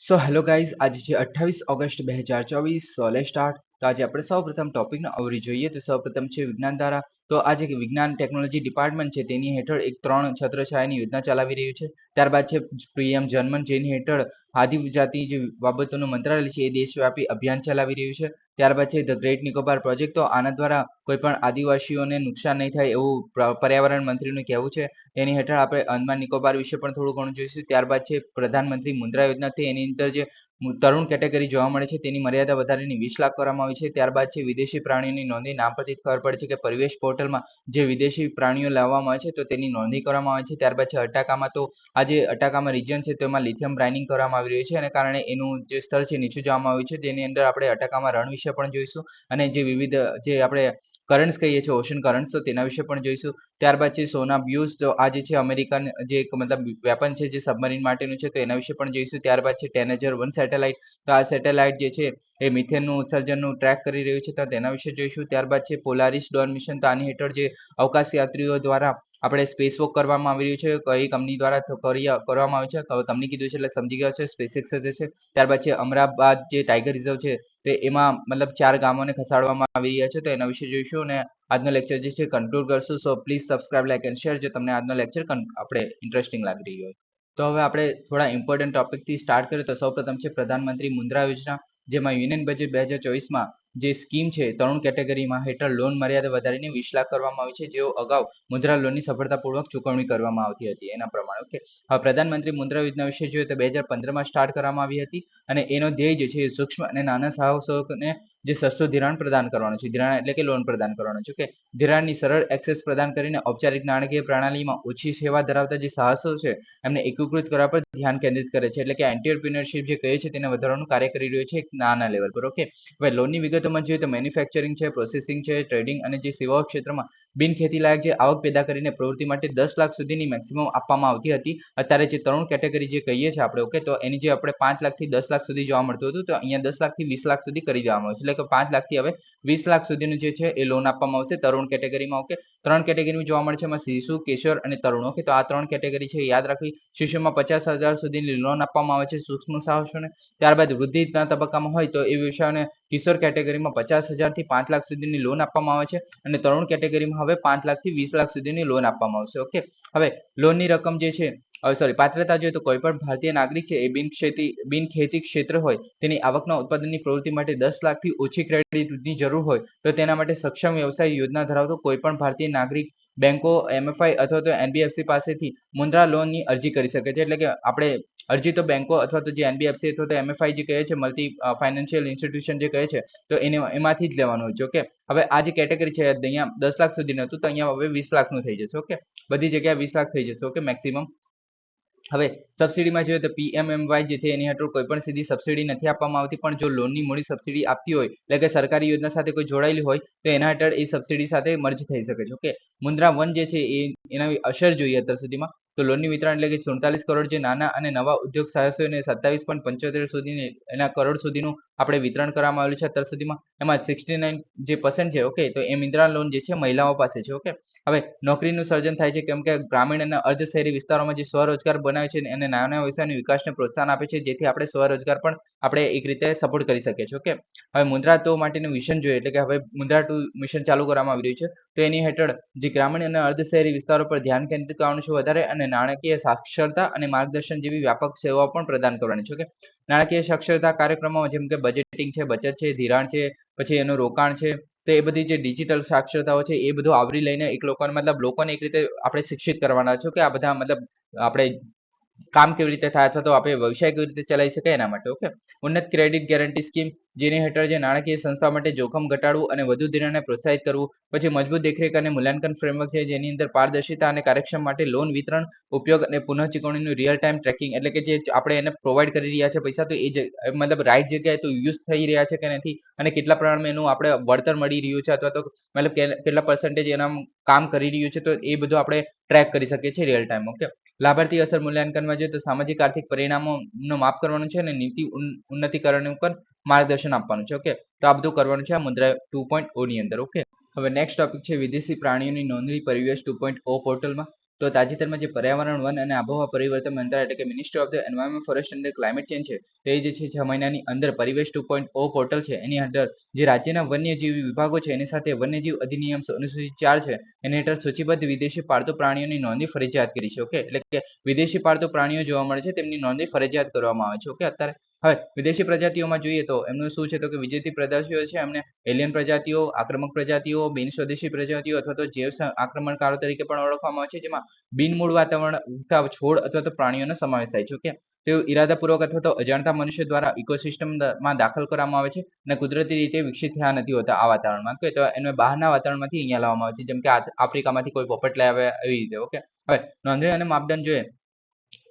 So hello guys આજે છે અઠ્ઠાવીસ ઓગસ્ટ બે હજાર ચોવીસ. સોલે સ્ટાર્ટ તો આજે આપણે સૌ પ્રથમ ટોપિકને અવરી જોઈએ. તો સૌ પ્રથમ છે વિજ્ઞાન ધારા. તો આજે વિજ્ઞાન ટેકનોલોજી ડિપાર્ટમેન્ટ છે તેની હેઠળ એક ત્રણ છત્રછાયાની યોજના ચલાવી રહ્યું છે. ત્યારબાદ છે પીએમ જર્મન જેની હેઠળ આદિજાતિ જે બાબતોનું મંત્રાલય છે એ દેશવ્યાપી અભિયાન ચલાવી રહ્યું છે. ત્યારબાદ છે ધ ગ્રેટ નિકોબાર પ્રોજેક્ટ તો આના દ્વારા કોઈ પણ આદિવાસીઓને નુકસાન નહીં થાય એવું પર્યાવરણ મંત્રીનું કહેવું છે. એની હેઠળ આપણે અંદમાન નિકોબાર વિશે પણ થોડું ઘણું જોઈશું. ત્યારબાદ છે પ્રધાનમંત્રી મુદ્રા યોજનાથી એની અંદર જે તરુણ કેટેગરી જોવા મળે છે. તેની મર્યાદા વધારીને વીસ લાખ કરવામાં આવી છે. ત્યારબાદ છે, વિદેશી પ્રાણીઓની નોંધણી નામ પરથી ખબર પડે છે કે પરિવેશ પોર્ટલમાં જે વિદેશી પ્રાણીઓ લાવવામાં આવે છે, તો તેની નોંધણી કરવામાં આવે છે. ત્યારબાદ છે, અટાકામાં તો આ જે અટાકામાં રિજન છે, તેમાં લિથિયમ બ્રાઇનિંગ કરવામાં આવી રહ્યું છે અને કારણે એનું જે સ્તર છે, નીચું જવામાં આવ્યું છે. તેની અંદર આપણે અટાકામાં રણ વિશે પણ જોઈશું અને જે વિવિધ, જે આપણે કરન્ટ્સ કહીએ છીએ ઓશન કરન્ટ્સ તો તેના વિશે પણ જોઈશું. ત્યારબાદ છે, સોના બ્યુઝ, તો આ જે છે, અમેરિકન જે એક મતલબ વેપન છે, જે સબમરીન માટેનું છે, તો એના વિશે પણ જોઈશું. ત્યારબાદ છે ટેનેજર વન સેટેલાઇટ, તો આ સેટેલાઇટ જે છે એ મિથેનનું ઉત્સર્જનનું ટ્રેક કરી રહ્યું છે. તો તેના વિશે જોઈશું. ત્યારબાદ છે પોલારિસ ડોન મિશન. તો આની હેઠળ જે અવકાશ યાત્રીઓ દ્વારા આપણે સ્પેસ વોક કરવામાં આવી રહ્યું છે. કઈ કંપની દ્વારા કરવામાં આવે છે. કંપની કીધું છે એટલે સમજી ગયા છે. સ્પેસિક્સ જે છે. ત્યારબાદ છે અમરાબાદ જે ટાઈગર રિઝર્વ છે તે એમાં મતલબ ચાર ગામોને ખસાડવામાં આવી રહ્યા છે. તો એના વિશે જોઈશું અને આજનો લેક્ચર જે છે કન્ક્લુડ કરશું. So please subscribe like and share જો તમને આજનો લેક્ચર આપણે ઇન્ટરેસ્ટિંગ લાગી રહ્યો હોય. તો હવે આપણે થોડા ઇમ્પોર્ટન્ટ ટોપિકથી સ્ટાર્ટ કરીએ તો સૌપ્રથમ છે પ્રધાનમંત્રી મુદ્રા યોજના, જેમાં યુનિયન બજેટ બે હજાર ચોવીસમાં જે સ્કીમ છે તરુણ કેટેગરીમાં હેઠળ લોન મર્યાદા વધારીને વીસ લાખ કરવામાં આવી છે, જેઓ અગાઉ મુદ્રા લોનની સફળતાપૂર્વક ચૂકવણી કરવામાં આવતી હતી, એના પ્રમાણે ઓકે હવે પ્રધાનમંત્રી મુદ્રા યોજના વિશે જોઈએ તો બે હજાર પંદરમાં સ્ટાર્ટ કરવામાં આવી હતી અને એનો ધ્યેય જે છે સૂક્ષ્મ અને નાના સાહસોને જે સસ્તું ધિરાણ પ્રદાન કરવાનું છે. ધિરાણ એટલે કે લોન પ્રદાન કરવાનું છે. કે ધિરાણની સરળ એક્સેસ પ્રદાન કરીને ઔપચારિક નાણાકીય પ્રણાલીમાં ઓછી સેવા ધરાવતા જે સાહસો છે, એમને એકીકૃત કરવા પર ધ્યાન કેન્દ્રિત કરે છે. એટલે કે એન્ટરપ્રિનરશિપ જે કહે છે તેને વધારવાનું કાર્ય કરી રહ્યું છે નાના લેવલ પર. ઓકે હવે લોનની વિગતોમાં જોઈએ તો મેન્યુફેક્ચરિંગ છે પ્રોસેસિંગ છે ટ્રેડિંગ અને જે સેવાઓ ક્ષેત્રમાં બિન ખેતી લાયક જે આવક પેદા કરીને પ્રવૃત્તિ માટે દસ લાખ સુધીની મેક્સિમમ આપવામાં આવતી હતી. અત્યારે જે ત્રણ કેટેગરી જે કહીએ છીએ આપણે ઓકે તો એની જે આપણે પાંચ લાખથી દસ લાખ સુધી જોવા મળતું હતું, તો અહીંયા દસ લાખથી વીસ લાખ સુધી કરી દેવામાં આવે છે. એટલે કે પાંચ લાખથી હવે વીસ લાખ સુધીનું જે છે એ લોન આપવામાં આવશે તરુણ કેટેગરીમાં. ઓકે ત્રણ કેટેગરી જોવા મળે છે એમાં શિશુ, કિશોર અને તરુણ. ઓકે તો આ ત્રણ કેટેગરી છે યાદ રાખવી. શિશુમાં પચાસ હજાર સુધીની લોન આપવામાં આવે છે સૂક્ષ્મ સાહસોને. ત્યારબાદ વૃદ્ધિના તબક્કામાં હોય તો એ વિષયોને કિશોર કેટેગરીમાં પચાસ હજારથી પાંચ લાખ સુધીની લોન આપવામાં આવે છે અને તરુણ કેટેગરીમાં હવે પાંચ લાખથી વીસ લાખ સુધીની લોન આપવામાં આવશે. ઓકે હવે લોનની રકમ જે છે સોરી પાત્રતા જોઈએ તો કોઈ પણ ભારતીય નાગરિક છે એ બિન ખેતી બિન ખેતી ક્ષેત્ર હોય, તેની આવકના ઉત્પાદનની પ્રવૃત્તિ માટે દસ લાખથી ઓછી ક્રેડિટની જરૂર હોય, તો તેના માટે સક્ષમ વ્યવસાય યોજના ધરાવતો કોઈ પણ ભારતીય નાગરિક બેંકો એમએફઆઈ અથવા તો એનબીએફસી પાસેથી મુદ્રા લોનની અરજી કરી શકે છે. એટલે કે આપણે અરજી તો બેંકો અથવા તો જે એનબીએફસી અથવા તો એમએફઆઈ જે કહે છે મલ્ટી ફાઇનાન્શિયલ ઇન્સ્ટિટ્યુશન જે કહે છે, તો એને, એમાંથી જ લેવાનું હોય છે ઓકે હવે આ જે કેટેગરી છે, અહીંયા દસ લાખ સુધીનું હતું, તો અહીંયા હવે વીસ લાખનું થઈ જશે ઓકે બધી જગ્યાએ વીસ લાખ થઈ જશે ઓકે મેક્સિમમ હવે સબસિડીમાં જોઈએ તો પીએમએમવાય જે છે એની હેઠળ કોઈ પણ સીધી સબસિડી નથી આપવામાં આવતી, પણ જો લોનની મૂડી સબસિડી આપતી હોય, એટલે કે સરકારી યોજના સાથે કોઈ જોડાયેલી હોય, તો એના હેઠળ એ સબસિડી સાથે મર્જ થઈ શકે છે. ઓકે? મુદ્રા વન જે છે એ, એના અસર જોઈએ અત્યાર સુધીમાં. તો લોનની વિતરણ એટલે કે સુડતાલીસ કરોડ જે નાના અને નવા ઉદ્યોગ સાહસોને સત્તાવીસ પોઈન્ટ પંચોતેર સુધીની એના કરોડ સુધીનું આપણે વિતરણ કરવામાં આવેલું છે અત્યાર સુધીમાં. એમાં સિક્સટી નાઇન જે પર્સન્ટ છે ઓકે તો એ ઇન્દ્રા લોન જે છે, મહિલાઓ પાસે છે ઓકે હવે નોકરીનું સર્જન થાય છે, કેમ કે ગ્રામીણ અને અર્ધ શહેરી વિસ્તારોમાં જે સ્વરોજગાર બનાવે છે અને નાના વ્યવસાયના વિકાસને પ્રોત્સાહન આપે છે, જેથી આપણે સ્વરોજગાર પણ આપણે એક રીતે સપોર્ટ કરી શકીએ છીએ ઓકે હવે મુદ્રા ટુ માટેનું મિશન જોઈએ, એટલે કે હવે મુદ્રા ટુ મિશન ચાલુ કરવામાં આવી રહ્યું છે. તો એની હેઠળ જે ગ્રામીણ અને અર્ધ શહેરી વિસ્તારો પર ધ્યાન કેન્દ્રિત કરવાનું છે વધારે અને નાણાકીય સાક્ષરતા અને માર્ગદર્શન જેવી વ્યાપક સેવાઓ પણ પ્રદાન કરવાની છે ઓકે નાણાકીય સાક્ષરતા કાર્યક્રમો જેમ કે બજેટિંગ છે, બચત છે, ધિરાણ છે, પછી એનું રોકાણ છે, તો એ બધી જે ડિજિટલ સાક્ષરતાઓ છે, એ બધું આવરી લઈને એક લોકોને મતલબ લોકોને એક રીતે આપણે શિક્ષિત કરવાના છો કે આ બધા મતલબ આપણે કામ કેવી રીતે થાય અથવા તો આપણે વ્યવસાય કેવી રીતે ચલાવી શકાય એના માટે ઓકે ઉન્નત ક્રેડિટ ગેરંટી સ્કીમ જેની હેઠળ જે નાણાકીય સંસ્થા માટે જોખમ ઘટાડવું અને વધુ ધિરાણને પ્રોત્સાહિત કરવું, પછી મજબૂત દેખરેખ અને મૂલ્યાંકન ફ્રેમવર્ક છે જેની અંદર પારદર્શિતા અને કાર્યક્ષમ માટે લોન વિતરણ, ઉપયોગ અને પુનઃ ચૂકવણીનું રિયલ ટાઈમ ટ્રેકિંગ એટલે કે જે આપણે એને પ્રોવાઈડ કરી રહ્યા છે પૈસા, તો એ મતલબ રાઈટ જગ્યાએ તો યુઝ થઈ રહ્યા છે કે નથી અને કેટલા પ્રમાણમાં એનું આપણે વળતર મળી રહ્યું છે અથવા તો મતલબ કેટલા પર્સન્ટેજ એના કામ કરી રહ્યું છે, તો એ બધું આપણે ટ્રેક કરી શકીએ છીએ રિયલ ટાઈમ ઓકે લાભાર્થી અસર મૂલ્યાંકનમાં જોઈએ તો સામાજિક આર્થિક પરિણામોનું માપ કરવાનું છે અને નીતિ ઉન્નતિકરણ ઉપર માર્ગદર્શન આપવાનું છે ઓકે તો આ બધું કરવાનું છે આ મુદ્રા ટુ પોઈન્ટ ઓની અંદર ઓકે હવે નેક્સ્ટ ટોપિક છે વિદેશી પ્રાણીઓની નોંધણી પરિવેશ ટુ પોઈન્ટ ઓ પોર્ટલમાં તો તાજેતરમાં જે પર્યાવરણ, વન અને આબોહવા પરિવર્તન મંત્રાલય એટલે કે minister of the environment forest અને ક્લાઇમેટ ચેન્જ છે તે જે છે, છ મહિનાની અંદર Parivesh two point O portal છે, એની અંદર જે રાજ્યના વન્યજીવ વિભાગો છે, એની સાથે વન્યજીવ અધિનિયમ અનુસૂચિત ચાર છે. એની હેઠળ સૂચિબદ્ધ વિદેશી પાળતુ પ્રાણીઓની નોંધણી ફરજિયાત કરી છે ઓકે એટલે કે વિદેશી પાળતુ પ્રાણીઓ જોવા મળે છે, તેમની નોંધણી ફરજિયાત કરવામાં આવે છે ઓકે અત્યારે હવે વિદેશી પ્રજાતિઓમાં જોઈએ તો એમનું શું છે તો કે વિદેશી પ્રજાતિઓ છે, એમને એલિયન પ્રજાતિઓ, આક્રમક પ્રજાતિઓ, બિન સ્વદેશી પ્રજાતિઓ અથવા તો જૈવ આક્રમણકારો તરીકે પણ ઓળખવામાં આવે છે, જેમાં બિનમૂળ વાતાવરણ છોડ અથવા તો પ્રાણીઓનો સમાવેશ થાય છે ઓકે તેઓ ઇરાદાપૂર્વક અથવા તો અજાણતા મનુષ્ય દ્વારા ઇકોસિસ્ટમમાં દાખલ કરવામાં આવે છે અને કુદરતી રીતે વિકસિત થયા નથી હોતા આ વાતાવરણમાં. કે તો એને બહારના વાતાવરણમાંથી અહીંયા લાવવામાં આવે છે જેમ કે આફ્રિકામાંથી કોઈ પોપટ લઈ આવે એવી રીતે, ઓકે? હવે નોંધણી અને માપદંડ જોઈએ.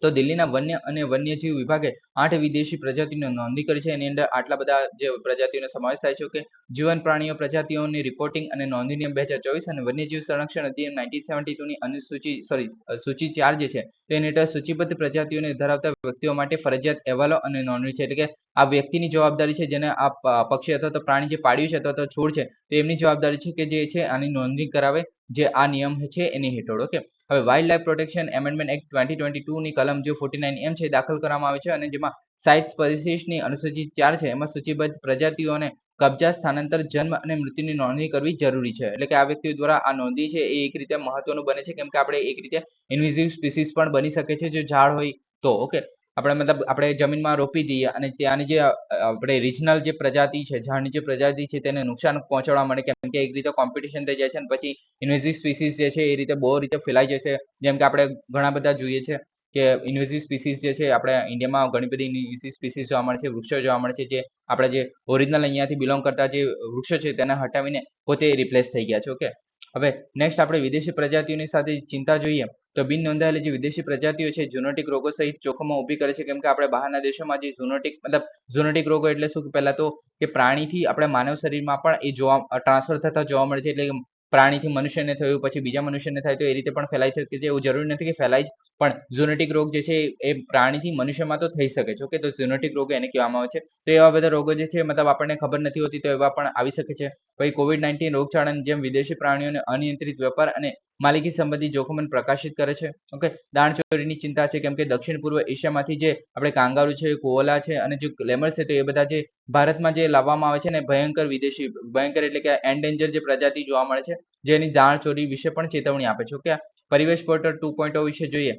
તો દિલ્હીના વન્ય અને વન્યજીવ વિભાગે આઠ વિદેશી પ્રજાતિની નોંધણી કરી છે. એની અંદર આટલા બધા જે પ્રજાતિઓનો સમાવેશ થાય છે કે જીવન પ્રાણીઓ પ્રજાતિઓની રિપોર્ટિંગ અને નોંધણી બે હજાર ચોવીસ અને વન્યજીવ સંરક્ષણ અધિનિયમ નાઇન્ટીન સેવન્ટી ટુની અનુસૂચિ સોરી સૂચિ ચાર જે છે તેની હેઠળ સૂચિબદ્ધ પ્રજાતિઓને ધરાવતા વ્યક્તિઓ માટે ફરજિયાત અહેવાલો અને નોંધણી છે. એટલે કે આ વ્યક્તિની જવાબદારી છે જેને આ પક્ષી અથવા તો પ્રાણી જે પાડ્યું છે અથવા તો છોડ છે તે એમની જવાબદારી છે કે જે છે આની નોંધણી કરાવે જે આ નિયમ છે એની હેઠળ. ઓકે? હવે wildlife protection amendment act twenty twenty two ની કલમ જે ફોર્ટી નાઇન એમ છે દાખલ કરવામાં આવે છે અને જેમાં સાઇટ્સ પરિશિષ્ટની અનુસૂચિત ચાર છે. એમાં સૂચિબદ્ધ પ્રજાતિઓને કબજા, સ્થાનાંતર, જન્મ અને મૃત્યુની નોંધણી કરવી જરૂરી છે. એટલે કે આ વ્યક્તિઓ દ્વારા આ નોંધણી છે એ એક રીતે મહત્વનું બને છે. કેમ કે આપણે એક રીતે ઇન્વિઝિવ સ્પીસીસ પણ બની શકે છે. જો ઝાડ હોય તો ઓકે આપણે મતલબ આપણે જમીનમાં રોપી દઈએ અને ત્યાંની જે આપણે રિજનલ જે પ્રજાતિ છે, ઝાડની જે પ્રજાતિ છે, તેને નુકસાન પહોંચાડવા માટે કેમ કે એક રીતે કોમ્પિટિશન થઈ જાય છે અને પછી ઇન્વેઝિવ સ્પીસીસ જે છે એ રીતે બહુ રીતે ફેલાઈ જાય છે. જેમ કે આપણે ઘણા બધા જોઈએ છે કે ઇન્વેઝિવ સ્પીસીસ જે છે, આપણે ઇન્ડિયામાં ઘણી બધી ઇન્વેઝિવ સ્પીસીસ જોવા મળે છે, વૃક્ષો જોવા મળે છે જે આપણે જે ઓરિજિનલ અહીંયાથી બિલોંગ કરતા જે વૃક્ષો છે તેને હટાવીને પોતે રિપ્લેસ થઈ ગયા છે ઓકે હવે નેક્સ્ટ આપણે વિદેશી પ્રજાતિઓની સાથે ચિંતા જોઈએ. તો બિન નોંધાયેલી જે વિદેશી પ્રજાતિઓ છે, ઝુનોટિક રોગો સહિત જોખમો ઊભી કરે છે, કેમ કે આપણે બહારના દેશોમાં જે ઝુનોટિક, મતલબ ઝુનોટિક રોગો એટલે શું પહેલાં તો કે પ્રાણીથી આપણે માનવ શરીરમાં પણ એ જોવા ટ્રાન્સફર થતા જોવા મળે છે, એટલે પ્રાણીથી મનુષ્યને થયું, પછી બીજા મનુષ્યને થાય, તો એ રીતે પણ ફેલાઈ શકે છે એવું જરૂરી નથી કે ફેલાય જ પણ ઝુનોટિક રોગ જે છે એ પ્રાણીથી મનુષ્યમાં તો થઈ શકે. છે ઓકે તો ઝુનોટિક રોગ એને કહેવામાં આવે છે. તો એવા બધા રોગો જે છે, મતલબ આપણને ખબર નથી હોતી તો એવા પણ આવી શકે છે. પછી કોવિડ નાઇન્ટીન રોગચાળાની જેમ વિદેશી પ્રાણીઓને અનિયંત્રિત વેપાર અને માલિકી સંબંધી જોખમોને પ્રકાશિત કરે છે. ઓકે? દાણચોરીની ચિંતા છે, કેમ કે દક્ષિણ પૂર્વ એશિયામાંથી જે આપણે કાંગારુ છે કોવલા છે અને જે ગ્લેમર છે તો એ બધા જે ભારતમાં જે લાવવામાં આવે છે ને ભયંકર વિદેશી, ભયંકર એટલે કે એન્ડેન્જર જે પ્રજાતિ જોવા મળે છે, જેની દાણચોરી વિશે પણ ચેતવણી આપે છે. Okay? Parivesh portal two point વિશે જોઈએ,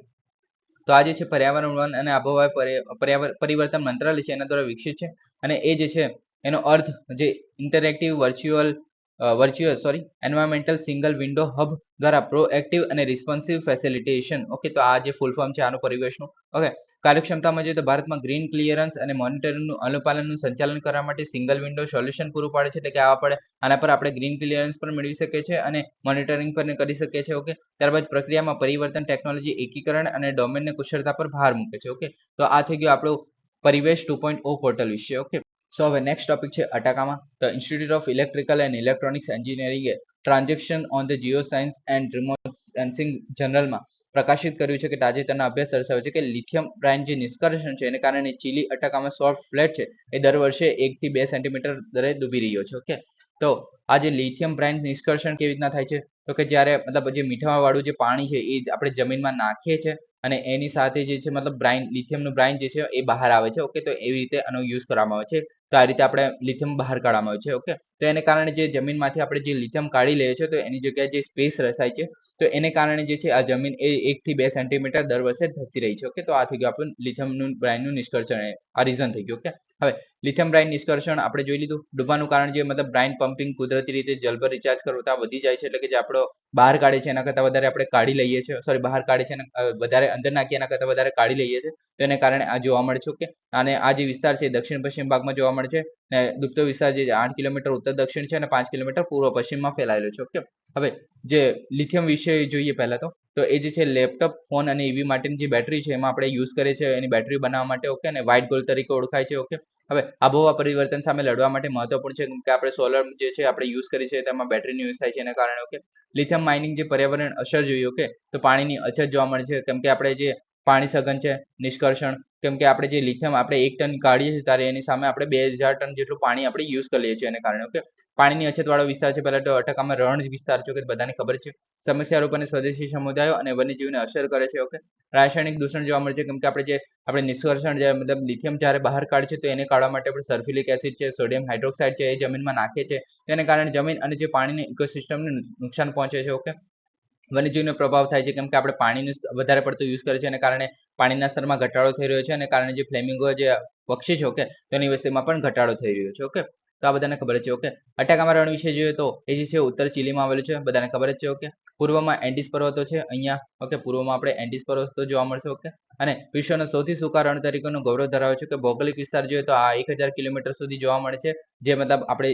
તો આ જે છે પર્યાવરણ વન અને આબોહવા પરિવર્તન મંત્રાલય છે, એના દ્વારા વિકસિત છે. અને એ જે છે, એનો અર્થ જે interactive virtual virtual sorry environmental single window hub દ્વારા પ્રોએક્ટિવ અને રિસ્પોન્સિવ ફેસિલિટેશન ઓકે તો આ જે ફૂલ ફોર્મ છે, આનું પરિવેશનું. ઓકે કાર્યક્ષમતામાં જોઈએ તો ભારતમાં ગ્રીન ક્લિયરન્સ અને મોનિટરિંગનું અનુપાલનનું સંચાલન કરવા માટે સિંગલ વિન્ડો સોલ્યુશન પૂરું પાડે છે. એટલે કે આ પડે, આના પર આપણે ગ્રીન ક્લિયરન્સ પણ મેળવી શકીએ છીએ અને મોનિટરિંગ પણ કરી શકીએ છીએ. ઓકે ત્યારબાદ પ્રક્રિયામાં પરિવર્તન ટેકનોલોજી એકીકરણ અને ડોમેનને કુશળતા પર ભાર મૂકે છે. ઓકે તો આ થઈ ગયું આપણું Parivesh two point O portal વિશે. ઓકે સો હવે નેક્સ્ટ ટોપિક છે અટાકામાં. તો institute of electrical and electronics એન્જિનિયરિંગે transaction on the geoscience and remote sensing જર્નલમાં પ્રકાશિત કર્યું છે કે તાજેતરના અભ્યાસ દર્શાવે છે કે લિથિયમ બ્રાઇન જે નિષ્કર્ષણ છે એને કારણે ચીલી અટાકામાં સોફ્ટ ફ્લેટ છે. એ દર વર્ષે એકથી બે સેન્ટીમીટર દરે ડૂબી રહ્યો છે, ઓકે? તો આ જે લિથિયમ બ્રાઇન નિષ્કર્ષણ કેવી રીતના થાય છે? તો કે જ્યારે મતલબ જે મીઠાવાળું જે પાણી છે એ આપણે જમીનમાં નાખીએ છીએ અને એની સાથે જે છે મતલબ બ્રાઇન લિથિયમનું બ્રાઇન જે છે એ બહાર આવે છે, ઓકે? તો એવી રીતે આનો યુઝ કરવામાં આવે છે. તો આ રીતે આપણે લિથિયમ બહાર કાઢવામાં આવે છે, ઓકે? તો એને કારણે જે જમીનમાંથી આપણે જે લિથિયમ કાઢી લઈએ છીએ, તો એની જગ્યાએ જે સ્પેસ રસાય છે, તો એને કારણે જે છે આ જમીન એ એકથી બે સેન્ટીમીટર દર વર્ષે ધસી રહી છે, ઓકે? તો આ થઈ ગયું આપણું લિથિયમનું બ્રાઇનનું નિષ્કર્ષણ આ રીઝન થઈ ગયું, ઓકે? હવે લિથિયમ બ્રાઇન નિષ્કર્ષણ આપણે જોઈ લીધું. ડૂબવાનું કારણ જે મતલબ બ્રાઇન પમ્પિંગ કુદરતી રીતે જલભર રિચાર્જ કરતા વધી જાય છે, એટલે કે જે આપણો બહાર કાઢે છે એના કરતાં વધારે આપણે કાઢી લઈએ છીએ. સોરી બહાર કાઢે છે વધારે અંદર નાખીએ એના કરતાં વધારે કાઢી લઈએ છીએ. તો એને કારણે આ જોવા મળે છે ઓકે અને આ જે વિસ્તાર છે દક્ષિણ પશ્ચિમ ભાગમાં જોવા મળે છે. ને ડૂબતો વિસ્તાર જે આઠ કિલોમીટર ઉત્તર દક્ષિણ છે અને પાંચ કિલોમીટર પૂર્વ પશ્ચિમમાં ફેલાયેલો છે ઓકે હવે, જે લિથિયમ વિશે જોઈએ પહેલા તો તો એ જે છે લેપટોપ, ફોન અને ઈવી માટેની જે બેટરી છે એમાં આપણે યુઝ કરીએ છીએ, એની બેટરી બનાવવા માટે ઓકે અને વ્હાઇટ ગોલ્ડ તરીકે ઓળખાય છે ઓકે હવે આબોહવા પરિવર્તન સામે લડવા માટે મહત્વપૂર્ણ છે કે આપણે સોલર જે છે આપણે યુઝ કરીએ છીએ, તેમાં બેટરીનો યુઝ થાય છે, એના કારણે ઓકે લિથિયમ માઇનિંગ જે પર્યાવરણ અસર જોઈએ ઓકે તો પાણીની અછત જોવા મળે છે કેમ કે આપણે જે પાણી સઘન છે, નિષ્કર્ષણ કેમ કે આપણે જે લિથિયમ આપણે એક ટન કાઢીએ છીએ ત્યારે એની સામે આપણે બે હજાર ટન જેટલું પાણી આપણે યુઝ કરી લઈએ છીએ એને કારણે ઓકે પાણીની અછતવાળો વિસ્તાર છે, પહેલાં તો અટકામાં રણ વિસ્તાર છે કે બધાને ખબર છે. સમસ્યા રૂપ અને સ્વદેશી સમુદાયો અને વન્યજીવને અસર કરે છે ઓકે રાસાયણિક દૂષણ જોવા મળે છે, કેમ કે આપણે જે આપણે નિષ્કર્ષણ જે મતલબ લિથિયમ જ્યારે બહાર કાઢે છે, તો એને કાઢવા માટે આપણે સલ્ફ્યુરિક એસિડ છે, સોડિયમ હાઇડ્રોક્સાઇડ છે એ જમીનમાં નાખે છે. તેને કારણે જમીન અને જે પાણીની ઇકોસિસ્ટમને નુકસાન પહોંચે છે ઓકે વન્યજીવનો પ્રભાવ થાય છે, કેમ કે આપણે પાણીનું વધારે પડતું યુઝ કરે છે એને કારણે પાણીના સ્તરમાં ઘટાડો થઈ રહ્યો છે અને કારણે જે ફ્લેમિંગો જે પક્ષી છે ઓકે તેની વસ્તીમાં પણ ઘટાડો થઈ રહ્યો છે ઓકે તો આ બધાને ખબર છે ઓકે અટાકામાં રણ વિશે જોઈએ તો એ જે છે, ઉત્તર ચીલીમાં આવેલું છે, બધાને ખબર જ છે ઓકે પૂર્વમાં એન્ડિસ પર્વતો છે, અહીંયા ઓકે પૂર્વમાં આપણે એન્ડિસ પર્વતો જોવા મળશે ઓકે અને વિશ્વનો સૌથી સૂકા રણ તરીકેનું ગૌરવ ધરાવે છે કે ભૌગોલિક વિસ્તાર જોઈએ તો આ એક હજાર કિલોમીટર સુધી જોવા મળે છે, જે મતલબ આપણે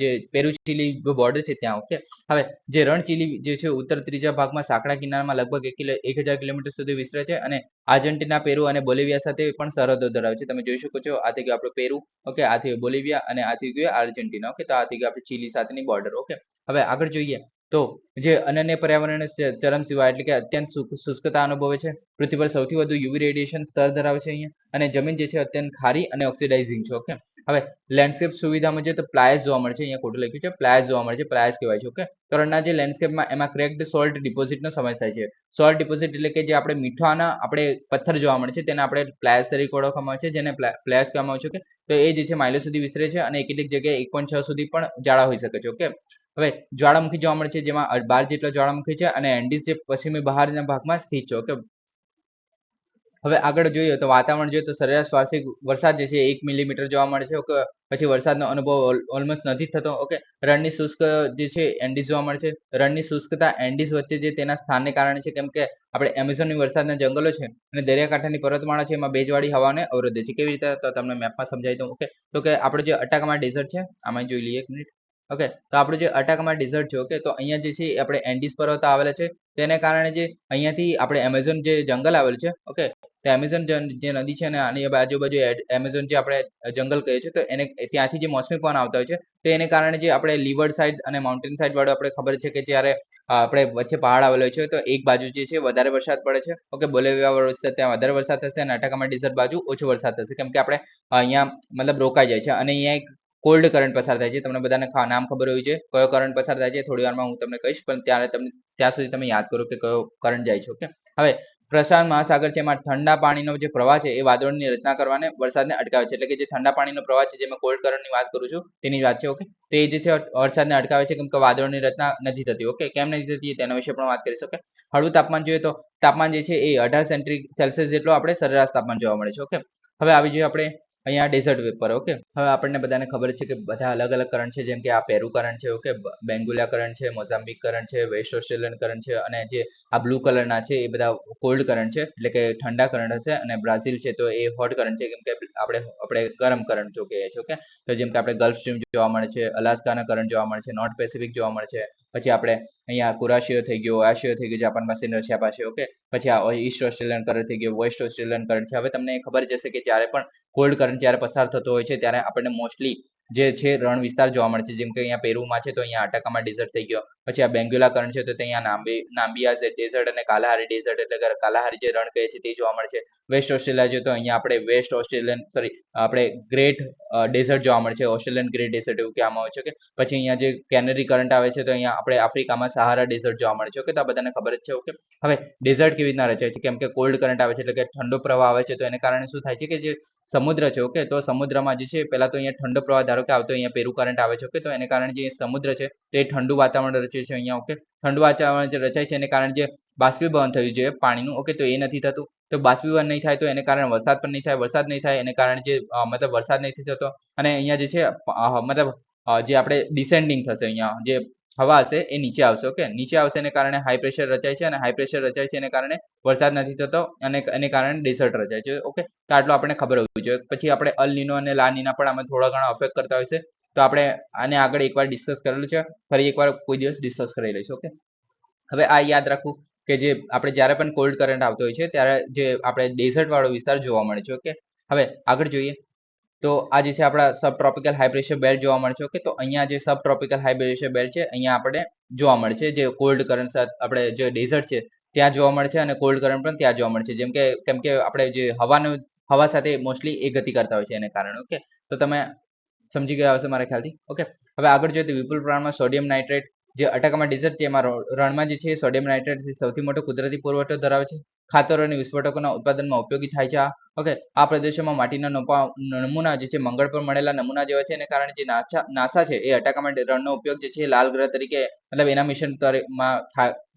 જે પેરુચીલી બોર્ડર છે ત્યાં ઓકે હવે જે રણ ચીલી જે છે ઉત્તર ત્રીજા ભાગમાં સાંકડા કિનારામાં લગભગ એક હજાર કિલોમીટર સુધી વિસ્તરે છે અને આર્જેન્ટિના, પેરુ અને બોલિવિયા સાથે પણ સરહદો ધરાવે છે. તમે જોઈ શકો છો, આ થઈ ગયું આપણું પેરુ ઓકે આ થઈ બોલિવિયા અને આ થઈ ગયું આર્જેન્ટિના ઓકે તો આ થઈ ગયું આપણે ચીલી સાથેની બોર્ડર ઓકે હવે આગળ જોઈએ તો જે અનન્ય પર્યાવરણ ચરમ સિવાય એટલે કે અત્યંત શુષ્કતા અનુભવે છે. પૃથ્વી પર સૌથી વધુ યુવી રેડિયેશન સ્તર ધરાવે છે અહીંયા. અને જમીન જે છે, અત્યંત ખારી અને ઓક્સિડાઇઝિંગ છે ઓકે હવે લેન્ડસ્કેપ સુવિધામાં જોઈએ તો પ્લાયસ જોવા મળે છે. અહીંયા ખોટું લખ્યું છે પ્લાયસ જોવા મળે છે પ્લાયસ કહેવાય છે ઓકે તો જે લેન્ડસ્કેપમાં એમાં ક્રેક્ડ સોલ્ટ ડિપોઝિટનો સમાવેશ થાય છે. સોલ્ટ ડિપોઝિટ એટલે કે જે આપણે મીઠાના આપણે પથ્થર જોવા મળે છે, તેને આપણે પ્લાયસ તરીકે ઓળખવામાં આવે છે, જેને પ્લાયસ કહેવામાં આવે છે કે તો એ જે છે, માઇલો સુધી વિસ્તરે છે અને કેટલીક જગ્યાએ એક પોઈન્ટ છ સુધી પણ જાડા હોઈ શકે છે ઓકે હવે જ્વાળામુખી જોવા મળે છે, જેમાં બાર જેટલા જ્વાળામુખી છે અને એન્ડીઝ જે પશ્ચિમી બહારના ભાગમાં સ્થિત છે. ઓકે હવે આગળ જોઈએ તો વાતાવરણ જોઈએ તો સરેરાશ વાર્ષિક વરસાદ જે છે એક મિલીમીટર જોવા મળે છે. ઓકે પછી વરસાદનો અનુભવ ઓલમોસ્ટ નથી થતો. ઓકે રણની શુષ્ક જે છે એન્ડીઝ જોવા મળે છે. રણની શુષ્કતા એન્ડીઝ વચ્ચે જે તેના સ્થાનને કારણે છે, કેમ કે આપણે એમેઝોનની વરસાદના જંગલો છે અને દરિયાકાંઠાની પર્વતમાળા છે, એમાં ભેજવાળી હવાને અવરોધે છે. કેવી રીતે? તો તમને મેપમાં સમજાવી દઉં. ઓકે તો કે આપણે જે અટાકામાં ડેઝર્ટ છે, આમાં જોઈ લઈએ એક મિનિટ ઓકે તો આપણું જે અટાકામાં ડિઝર્ટ છે ઓકે તો અહીંયા જે છે આપણે એન્ડિસ પર્વત આવેલા છે. તેને કારણે જે અહીંયાથી આપણે એમેઝોન જે જંગલ આવેલું છે ઓકે તો એમેઝોન જે નદી છે ને આની આજુબાજુ એમેઝોન જે આપણે જંગલ કહીએ છીએ, તો એને ત્યાંથી જે મોસમી પવન આવતા હોય છે, તો એને કારણે જે આપણે લીવર્ડ સાઈડ અને માઉન્ટેન સાઈડ વાળું આપણે ખબર છે કે જ્યારે આપણે વચ્ચે પહાડ આવેલો છે, તો એક બાજુ જે છે વધારે વરસાદ પડે છે ઓકે બોલેવિયા વરસાદ ત્યાં વધારે વરસાદ થશે અને અટાકામાં ડિઝર્ટ બાજુ ઓછો વરસાદ થશે, કેમ કે આપણે અહીંયા મતલબ રોકાઈ જાય છે. અને અહીંયા એક કોલ્ડ કરંટ પસાર થાય છે. તમને બધાને નામ ખબર હોય છે કયો કરંટ પસાર થાય છે થોડી વારમાં હું તમને કહીશ. પણ ત્યારે તમને, ત્યાં સુધી તમે યાદ કરો કે કયો કરંટ જાય છે ઓકે હવે, પ્રશાંત મહાસાગર છે, એમાં ઠંડા પાણીનો જે પ્રવાહ છે, એ વાદળોની રચના કરવાને વરસાદને અટકાવે છે. એટલે કે જે ઠંડા પાણીનો પ્રવાહ છે, જેમાં કોલ્ડ કરંટની વાત કરું છું, તેની વાત છે ઓકે તો એ જે છે, વરસાદને અટકાવે છે, કેમ કે વાદળોની રચના નથી થતી ઓકે કેમ નથી થતી તેના વિશે પણ વાત કરી શકે હળવું તાપમાન જોઈએ તો, તાપમાન જે છે એ અઢાર સેન્ટ્રી સેલ્સિયસ જેટલો આપણે સરેરાશ તાપમાન જોવા મળે છે ઓકે હવે આવી જોઈએ આપણે અહીંયા ડેઝર્ટ વેપર ઓકે હવે આપણને બધાને ખબર છે કે બધા અલગ અલગ કરંટ છે, જેમ કે આ પેરુ કરંટ છે ઓકે બેંગુલા કરંટ છે મોઝામ્બિક કરંટ છે વેસ્ટ ઓસ્ટ્રેલિયન કરંટ છે, અને જે આ બ્લુ કલરના છે, એ બધા કોલ્ડ કરંટ છે, એટલે કે ઠંડા કરંટ હશે, અને બ્રાઝિલ છે, તો એ હોટ કરંટ છે, કેમ કે આપણે આપણે ગરમ કરંટ જો કહીએ છીએ ઓકે તો જેમ કે આપણે ગલ્ફ સ્ટ્રીમ જોવા મળે છે અલાસ્કાના કરંટ જોવા મળે છે નોર્થ પેસિફિક જોવા મળે છે પછી આપણે અહીંયા કુરાશિયો થઈ ગયો આશિયો થઈ ગયો જાપાન પાસે રશિયા પાસે ઓકે પછી આ ઈસ્ટ ઓસ્ટ્રેલિયન કરંટ થઈ ગયો વેસ્ટ ઓસ્ટ્રેલિયન કરંટ છે. હવે તમને ખબર જ હશે કે જ્યારે પણ કોલ્ડ કરંટ જ્યારે પસાર થતો હોય છે, ત્યારે આપણને મોસ્ટલી જે છે, રણ વિસ્તાર જોવા મળે છે. જેમ કે અહીંયા પેરુમાં છે, તો અહીંયા આટાકામાં ડેઝર્ટ થઈ ગયો. પછી આ બેંગ્યુલા કરણ છે, તો ત્યાં નામ્બી નામ્બિયા છે ડેઝર્ટ અને કાલાહારી ડેઝર્ટ એટલે કે કાલાહારી જે રણ કહે છે તે જોવા મળે છે. વેસ્ટ ઓસ્ટ્રેલિયા જોઈએ તો અહીંયા આપણે વેસ્ટ ઓસ્ટ્રેલિયન સોરી આપણે ગ્રેટ ડેઝર્ટ જોવા મળે છે ઓસ્ટ્રેલિયન ગ્રેટ ડેઝર્ટ એવું કહેવામાં આવે છે કે પછી અહીંયા જે કેનરી કરંટ આવે છે, તો અહીંયા આપણે આફ્રિકામાં સહારા ડેઝર્ટ જોવા મળે છે ઓકે તો આ બધાને ખબર જ છે ઓકે હવે ડેઝર્ટ કેવી રીતના રચાય છે, કેમ કે કોલ્ડ કરંટ આવે છે, એટલે કે ઠંડો પ્રવાહ આવે છે, તો એને કારણે શું થાય છે કે જે સમુદ્ર છે ઓકે તો સમુદ્રમાં જે છે, પહેલા તો અહીંયા ઠંડો પ્રવાહ, ધારો કે આવતો અહીંયા પેરુ કરંટ આવે છે ઓકે તો એને કારણે જે સમુદ્ર છે, તે ઠંડુ વાતાવરણ રચે છે અહીંયા ઓકે ઠંડુ વાતાવરણ જે રચાય છે એને કારણે જે બાષ્પીભવન થયું જોઈએ પાણીનું ઓકે તો એ નથી થતું. તો બાષ્પીભવન નહીં થાય તો એને કારણે વરસાદ પણ નહીં થાય. વરસાદ નહીં થાય એને કારણે જે મતલબ વરસાદ નહીં થતો અને અહીંયા જે છે મતલબ જે આપણે ડિસેન્ડિંગ થશે અહીંયા, જે હવા હશે એ નીચે આવશે ઓકે નીચે આવશે એને કારણે હાઈ પ્રેશર રચાય છે અને હાઈ પ્રેશર રચાય છે એને કારણે વરસાદ નથી થતો અને એને કારણે ડેઝર્ટ રચાય છે ઓકે તો આટલું આપણે ખબર હોવી જોઈએ. પછી આપણે અલ નીનો અને લા નીના પણ આમાં થોડા ઘણા અફેક્ટ કરતા હોય છે. તો આપણે આને આગળ એકવાર ડિસ્કસ કરેલું છે. ફરી એકવાર કોઈ દિવસ ડિસ્કસ કરી લઈશું ઓકે હવે આ યાદ રાખવું કે જે આપણે જ્યારે પણ કોલ્ડ કરંટ આવતો હોય છે, ત્યારે જે આપણે ડેઝર્ટ વાળો વિસ્તાર જોવા મળે છે ઓકે હવે આગળ જોઈએ. તો આ જે છે આપણા subtropical high pressure belt જોવા મળે છે ઓકે તો અહીંયા જે subtropical high pressure belt છે, અહીંયા આપણે જોવા મળે છે. જે કોલ્ડ કરંટ આપણે જે ડેઝર્ટ છે, ત્યાં જોવા મળે છે અને કોલ્ડ કરંટ પણ ત્યાં જોવા મળે છે. જેમ કે, કેમ કે આપણે જે હવાનું, હવા સાથે મોસ્ટલી એ ગતિ કરતા હોય છે એને કારણે ઓકે તો તમે સમજી ગયા હશે મારા ખ્યાલથી? ઓકે હવે આગળ જોઈએ તો વિપુલ પ્રમાણમાં સોડિયમ નાઇટ્રેટ જે અટાકામાં ડિઝર્ટ છે, એમાં રણમાં જે છે સોડિયમ નાઇટ્રેટ સૌથી મોટો કુદરતી પુરવઠો ધરાવે છે. ખાતરો અને વિસ્ફોટકોના ઉત્પાદનમાં ઉપયોગી થાય છે ઓકે આ પ્રદેશોમાં માટીના નમૂના જે છે, મંગળ પર મળેલા નમૂના જેવા છે. એને કારણે જે નાસા છે, એ અટાકામાં રણનો ઉપયોગ જે છે લાલ ગ્રહ તરીકે, મતલબ એના મિશન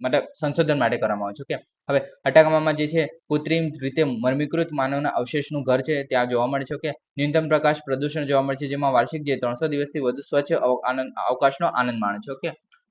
મતલબ સંશોધન માટે કરવામાં આવે છે. ઓકે હવે અટાકામામાં જે છે, કૃત્રિમ રીતે મર્મીકૃત માનવના અવશેષનું ઘર છે, ત્યાં જોવા મળે છે કે ન્યૂનતમ પ્રકાશ પ્રદૂષણ જોવા મળે છે, જેમાં વાર્ષિક જે ત્રણસો દિવસથી વધુ સ્વચ્છ આનંદ, અવકાશનો આનંદ માણે છે, ઓકે?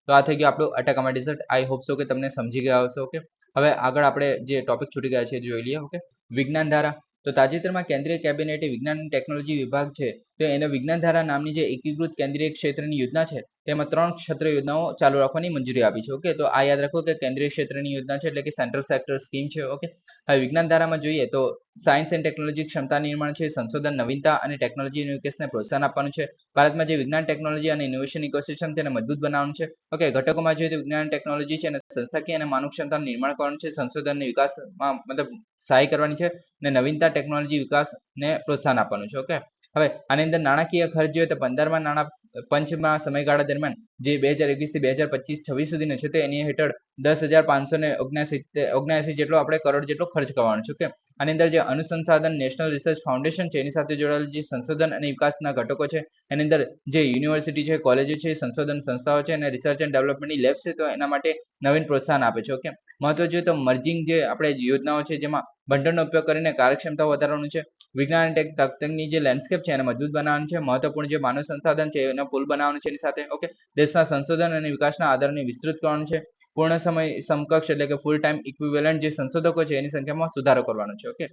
તો આ થઈ ગયું આપણું અટાકામા ડિઝર્ટ આઈ હોપ સો કે તમને સમજી ગયા હશો, ઓકે? હવે આગળ આપણે જે ટોપિક છૂટી ગયા છે, જોઈ લઈએ, ઓકે? વિજ્ઞાન ધારા. તો તાજેતરમાં કેન્દ્રીય કેબિનેટે વિજ્ઞાન અને ટેકનોલોજી વિભાગ છે, તો એને વિજ્ઞાન ધારા નામની જે એકીકૃત કેન્દ્રીય ક્ષેત્રની યોજના છે તેમાં ત્રણ ક્ષેત્ર યોજનાઓ ચાલુ રાખવાની મંજૂરી આપી છે ઓકે તો આ યાદ રાખો કે કેન્દ્રીય ક્ષેત્રની યોજના છે એટલે કે સેન્ટ્રલ સેક્ટર સ્કીમ છે ઓકે હવે વિજ્ઞાન ધારામાં જોઈએ તો સાયન્સ એન્ડ ટેકનોલોજી ક્ષમતા નિર્માણ છે, સંશોધન નવીનતા અને ટેકનોલોજી વિકાસને પ્રોત્સાહન આપવાનું છે. ભારતમાં જે વિજ્ઞાન ટેકનોલોજી અને ઇનોવેશન ઇકોસિસ્ટમ તેને મજબૂત બનાવવાનું છે ઓકે ઘટકોમાં જોઈએ તો વિજ્ઞાન ટેકનોલોજી છે અને સંસ્થાકીય અને માનવ ક્ષમતાનું નિર્માણ કરવાનું છે, સંશોધનને વિકાસમાં મતલબ સહાય કરવાની છે અને નવીનતા ટેકનોલોજી વિકાસને પ્રોત્સાહન આપવાનું છે ઓકે હવે આની અંદર નાણાકીય ખર્ચ જોઈએ તો પંદરમાં નાણાં પંચમાં સમયગાળા દરમિયાન જે બે હજાર એકવીસથી બે હજાર પચીસ છવ્વીસ સુધીનો છે તે એની હેઠળ દસ હજાર પાંચસો ને ઓગણસી જેટલો આપણે કરોડ જેટલો ખર્ચ કરવાનો છે, ઓકે? આની અંદર જે અનુસંસાધન નેશનલ રિસર્ચ ફાઉન્ડેશન છે, એની સાથે જોડાયેલ જે સંશોધન અને વિકાસના ઘટકો છે, એની અંદર જે યુનિવર્સિટી છે, કોલેજો છે, સંશોધન સંસ્થાઓ છે અને રિસર્ચ એન્ડ ડેવલપમેન્ટની લેબ છે, તો એના માટે નવીન પ્રોત્સાહન આપે છે, ઓકે? મહત્વ જોઈએ તો મર્જિંગ જે આપણે યોજનાઓ છે, જેમાં ભંડોળનો ઉપયોગ કરીને કાર્યક્ષમતા વધારવાનું છે વિજ્ઞાન અને તકનીકની જે લેન્ડસ્કેપ છે એને મજબૂત બનાવવાનું છે, મહત્વપૂર્ણ જે માનવ સંસાધન છે એનો પુલ બનાવવાનું છે એની સાથે ઓકે દેશના સંશોધન અને વિકાસના આધારને વિસ્તૃત કરવાનું છે. પૂર્ણ સમય સમકક્ષ એટલે કે ફૂલ ટાઈમ ઇક્વિવેલન્ટ જે સંશોધકો છે એની સંખ્યામાં સુધારો કરવાનો છે ઓકે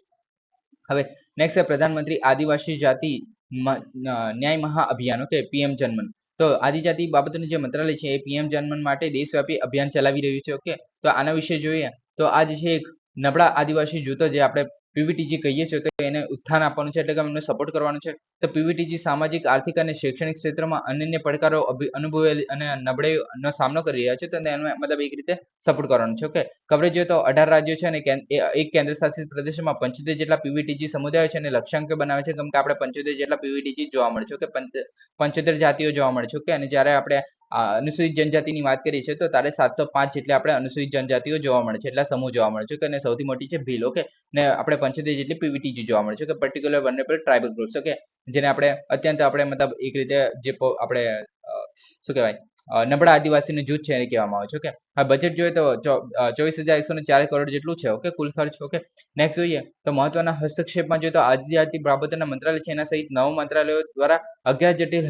હવે નેક્સ્ટ છે પ્રધાનમંત્રી આદિવાસી જાતિ ન્યાય મહા અભિયાન ઓકે પીએમ જન્મન. તો આદિજાતિ બાબતોનું જે મંત્રાલય છે એ પીએમ જન્મન માટે દેશવ્યાપી અભિયાન ચલાવી રહ્યું છે ઓકે તો આના વિશે જોઈએ. તો આ છે એક નબળા આદિવાસી જૂથો જે આપણે પીવીટીજી કહીએ છીએ તો એને ઉત્થાન આપવાનું છે એટલે કે એમને સપોર્ટ કરવાનો છે. તો પીવીટીજી સામાજિક, આર્થિક અને શૈક્ષણિક ક્ષેત્રમાં અનન્ય પડકારો અનુભવેલી અને નબળાઈનો સામનો કરી રહ્યા છે, તો એને મતલબ એક રીતે સપોર્ટ કરવાનો છે ઓકે કવરેજ જોઈએ તો અઢાર રાજ્યો છે અને એક કેન્દ્ર શાસિત પ્રદેશમાં પંચોતેર જેટલા પીવીટીજી સમુદાયો છે અને લક્ષ્યાંક બનાવે છે કેમ કે આપણે પંચોતેર જેટલા પીવીટીજી જોવા મળે છે ઓકે પંચ- પંચોતેર જાતિઓ જોવા મળે છે ઓકે અને જ્યારે આપણે અનુસૂચિત જનજાતિની વાત કરીએ છીએ, તો તારે સાતસો પાંચ જેટલી આપણે અનુસૂચિત જનજાતિઓ જોવા મળે છે, એટલા સમૂહ જોવા મળે છે અને સૌથી મોટી છે ભીલ ઓકે ને આપણે પંચોતેર જેટલી પીવીટીજી જોવા મળે છે કે particular vulnerable tribal groups okay જેને આપણે અત્યંત આપણે મતલબ એક રીતે જે આપણે શું કહેવાય નબળા આદિવાસીનું જૂથ છે એને કહેવામાં આવે છે, ઓકે? હવે બજેટ જોઈએ તો ચોવીસ હજાર એકસો ચાર કરોડ જેટલું છે, ઓકે? કુલ ખર્ચ, ઓકે? નેક્સ્ટ જોઈએ તો મહત્વના હસ્તક્ષેપમાં જોઈએ તો આદિજાતિ બાબતોના મંત્રાલય છે, એના સહિત નવ મંત્રાલયો દ્વારા અગિયાર જટિલ